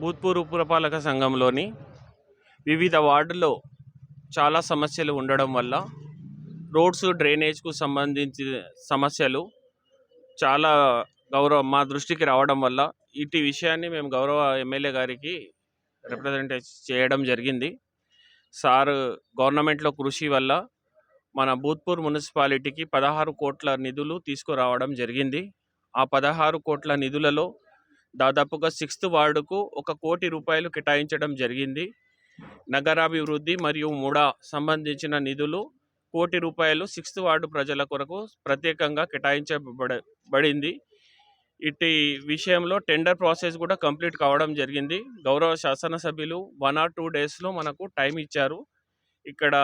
భూత్పూర్ పురపాలక సంఘంలోని వివిధ వార్డుల్లో చాలా సమస్యలు ఉండడం వల్ల రోడ్స్ డ్రైనేజ్కు సంబంధించిన సమస్యలు చాలా గౌరవ మా దృష్టికి రావడం వల్ల ఇటు విషయాన్ని మేము గౌరవ ఎమ్మెల్యే గారికి రిప్రజెంట్ చేయడం జరిగింది. సార్ గవర్నమెంట్లో కృషి వల్ల మన భూత్పూర్ మున్సిపాలిటీకి పదహారు కోట్ల నిధులు తీసుకురావడం జరిగింది. ఆ పదహారు కోట్ల నిధులలో దాదాపుగా సిక్స్త్ వార్డుకు ఒక కోటి రూపాయలు కేటాయించడం జరిగింది. నగరాభివృద్ధి మరియు ముడా సంబంధించిన నిధులు కోటి రూపాయలు సిక్స్త్ వార్డు ప్రజల కొరకు ప్రత్యేకంగా కేటాయించబడ బడింది. ఇటు విషయంలో టెండర్ ప్రాసెస్ కూడా కంప్లీట్ కావడం జరిగింది. గౌరవ శాసనసభ్యులు వన్ ఆర్ టూ డేస్లో మనకు టైం ఇచ్చారు. ఇక్కడ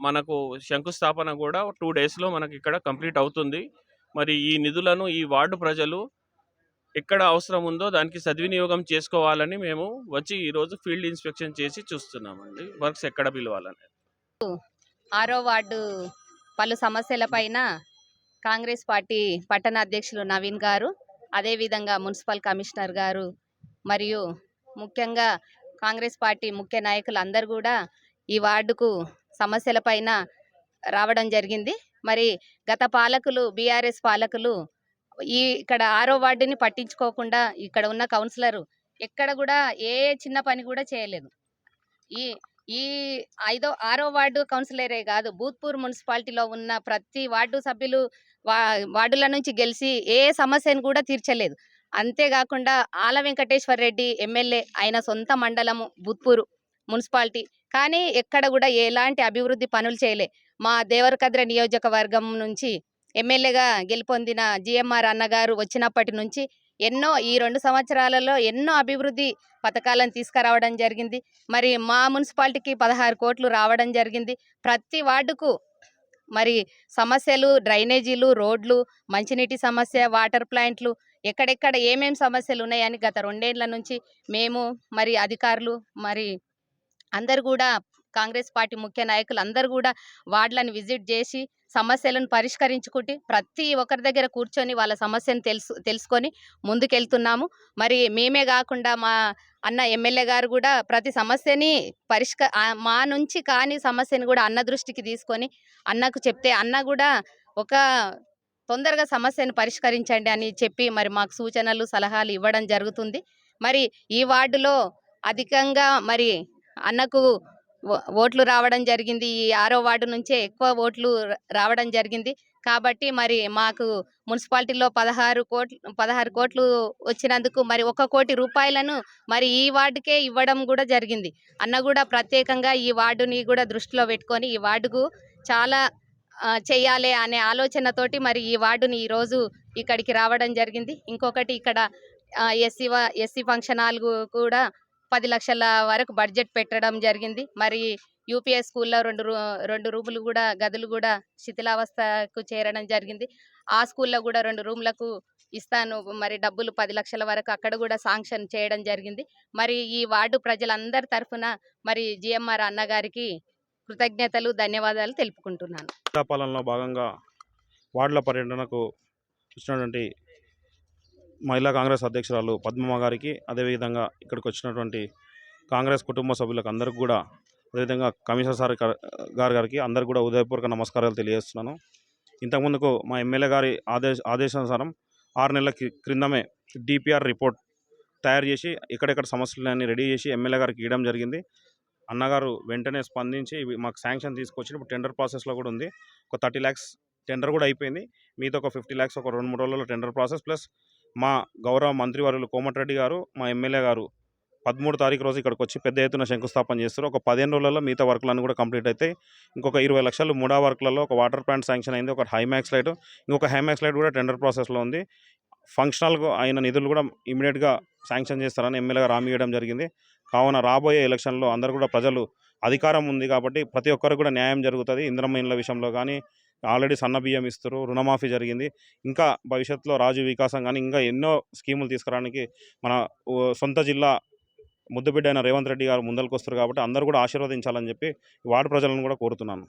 మనకు శంకుస్థాపన కూడా టూ డేస్లో మనకి ఇక్కడ కంప్లీట్ అవుతుంది. మరి ఈ నిధులను ఈ వార్డు ప్రజలు ఎక్కడ అవసరం ఉందో దానికి సద్వినియోగం చేసుకోవాలని మేము వచ్చి ఈరోజు ఫీల్డ్ ఇన్స్పెక్షన్ చేసి చూస్తున్నామండి. వర్క్స్ ఎక్కడ పిలవాలని ఆరో వార్డు పలు సమస్యలపైన కాంగ్రెస్ పార్టీ పట్టణ అధ్యక్షులు నవీన్ గారు అదేవిధంగా మున్సిపల్ కమిషనర్ గారు మరియు ముఖ్యంగా కాంగ్రెస్ పార్టీ ముఖ్య నాయకులు అందరు కూడా ఈ వార్డుకు సమస్యలపైన రావడం జరిగింది. మరి గత పాలకులు బీఆర్ఎస్ పాలకులు ఈ ఇక్కడ ఆరో వార్డుని పట్టించుకోకుండా ఇక్కడ ఉన్న కౌన్సిలర్ ఎక్కడ కూడా ఏ చిన్న పని కూడా చేయలేదు. ఈ ఈ ఐదో ఆరో వార్డు కౌన్సిలరే కాదు భూత్పూర్ మున్సిపాలిటీలో ఉన్న ప్రతి వార్డు సభ్యులు వా వార్డుల నుంచి గెలిచి ఏ సమస్యను కూడా తీర్చలేదు. అంతేకాకుండా ఆల వెంకటేశ్వర్ రెడ్డి ఎమ్మెల్యే ఆయన సొంత మండలము భూత్పూరు మున్సిపాలిటీ. కానీ ఎక్కడ కూడా ఎలాంటి అభివృద్ధి పనులు చేయలే. మా దేవరకద్ర నియోజకవర్గం నుంచి ఎమ్మెల్యేగా గెలుపొందిన జిఎంఆర్ అన్నగారు వచ్చినప్పటి నుంచి ఎన్నో ఈ రెండు సంవత్సరాలలో ఎన్నో అభివృద్ధి పథకాలను తీసుకురావడం జరిగింది. మరి మా మున్సిపాలిటీకి పదహారు కోట్లు రావడం జరిగింది. ప్రతి వార్డుకు మరి సమస్యలు డ్రైనేజీలు రోడ్లు మంచినీటి సమస్య వాటర్ ప్లాంట్లు ఎక్కడెక్కడ ఏమేం సమస్యలు ఉన్నాయని గత రెండేళ్ళ నుంచి మేము మరి అధికారులు మరి అందరు కూడా కాంగ్రెస్ పార్టీ ముఖ్య నాయకులు అందరు కూడా వార్డులను విజిట్ చేసి సమస్యలను పరిష్కరించుకుంటే ప్రతి ఒక్కరి దగ్గర కూర్చొని వాళ్ళ సమస్యను తెలుసు తెలుసుకొని ముందుకెళ్తున్నాము. మరి మేమే కాకుండా మా అన్న ఎమ్మెల్యే గారు కూడా ప్రతి సమస్యని పరిష్క మా నుంచి కాని సమస్యని కూడా అన్న దృష్టికి తీసుకొని అన్నకు చెప్తే అన్న కూడా ఒక తొందరగా సమస్యను పరిష్కరించండి అని చెప్పి మరి మాకు సూచనలు సలహాలు ఇవ్వడం జరుగుతుంది. మరి ఈ వార్డులో అధికంగా మరి అన్నకు ఓట్లు రావడం జరిగింది. ఈ ఆరో వార్డు నుంచే ఎక్కువ ఓట్లు రావడం జరిగింది. కాబట్టి మరి మాకు మున్సిపాలిటీలో పదహారు కోట్లు పదహారు కోట్లు వచ్చినందుకు మరి ఒక కోటి రూపాయలను మరి ఈ వార్డుకే ఇవ్వడం కూడా జరిగింది. అన్న కూడా ప్రత్యేకంగా ఈ వార్డుని కూడా దృష్టిలో పెట్టుకొని ఈ వార్డుకు చాలా చేయాలి అనే ఆలోచనతోటి మరి ఈ వార్డుని ఈరోజు ఇక్కడికి రావడం జరిగింది. ఇంకొకటి ఇక్కడ ఎస్సీ ఎస్సీ ఫంక్షన్ హాల్ కూడా పది లక్షల వరకు బడ్జెట్ పెట్టడం జరిగింది. మరి యూపీఐ స్కూల్లో రెండు రూ రెండు రూములు కూడా గదులు కూడా శిథిలావస్థకు చేరడం జరిగింది. ఆ స్కూల్లో కూడా రెండు రూమ్లకు ఇస్తాను మరి డబ్బులు పది లక్షల వరకు అక్కడ కూడా శాంక్షన్ చేయడం జరిగింది. మరి ఈ వార్డు ప్రజలందరి తరఫున మరి జిఎంఆర్ అన్నగారికి కృతజ్ఞతలు ధన్యవాదాలు తెలుపుకుంటున్నాను. పాలనలో భాగంగా వార్డుల పర్యటనకు వచ్చినటువంటి మహిళా కాంగ్రెస్ అధ్యక్షురాలు పద్మమ్మ గారికి అదేవిధంగా ఇక్కడికి వచ్చినటువంటి కాంగ్రెస్ కుటుంబ సభ్యులకు అందరికి కూడా అదేవిధంగా కమిషనర్ సార్ గారు- గారికి అందరికి కూడా ఉదయపూర్వక నమస్కారాలు తెలియజేస్తున్నాను. ఇంతకుముందుకు మా ఎమ్మెల్యే గారి ఆదేశ ఆదేశానుసారం ఆరు నెలల క్రి- క్రిందమే డిపిఆర్ రిపోర్ట్ తయారు చేసి ఎక్కడెక్కడ సమస్యలన్నీ రెడీ చేసి ఎమ్మెల్యే గారికి ఇవ్వడం జరిగింది. అన్నగారు వెంటనే స్పందించి ఇవి మాకు శాంక్షన్ తీసుకొచ్చి ఇప్పుడు టెండర్ ప్రాసెస్లో కూడా ఉంది. ఒక థర్టీ ల్యాక్స్ టెండర్ కూడా అయిపోయింది. మీతో ఒక ఫిఫ్టీ ల్యాక్స్ ఒక రెండు మూడు రోజుల్లో టెండర్ ప్రాసెస్ ప్లస్ మా గౌరవ మంత్రివర్యులు కోమటిరెడ్డి గారు మా ఎమ్మెల్యే గారు పదమూడు తారీఖు రోజు ఇక్కడికి వచ్చి పెద్ద ఎత్తున శంకుస్థాపన చేస్తారు ఒక పదిహేను రోజులలో మిగతా వర్క్లన్నీ కూడా కంప్లీట్ అవుతాయి ఇంకొక ఇరవై లక్షలు మూడా వర్క్లలో ఒక వాటర్ ప్లాంట్ శాంక్షన్ అయింది. ఒక హైమాక్స్ లైట్ ఇంకొక హైమాక్స్ లైట్ కూడా టెండర్ ప్రాసెస్లో ఉంది. ఫంక్షనల్గా అయిన నిధులు కూడా ఇమీడియట్గా శాంక్షన్ చేస్తారని ఎమ్మెల్యేగా రామియడం ఇవ్వడం జరిగింది. కావున రాబోయే ఎలక్షన్లో అందరూ కూడా ప్రజలు అధికారం ఉంది కాబట్టి ప్రతి ఒక్కరికి కూడా న్యాయం జరుగుతుంది. ఇంద్రమ్మ విషయంలో కానీ ఆల్రెడీ సన్న బియ్యం ఇస్తారు రుణమాఫీ జరిగింది. ఇంకా భవిష్యత్తులో రాజు వికాసం కానీ ఇంకా ఎన్నో స్కీములు తీసుకురావడానికి మన ఓ, సొంత జిల్లా ముద్దుబిడ్డ అయిన రేవంత్ రెడ్డి గారు ముందరికి వస్తారు కాబట్టి అందరూ కూడా ఆశీర్వదించాలని చెప్పి వార్డు ప్రజలను కూడా కోరుతున్నాను.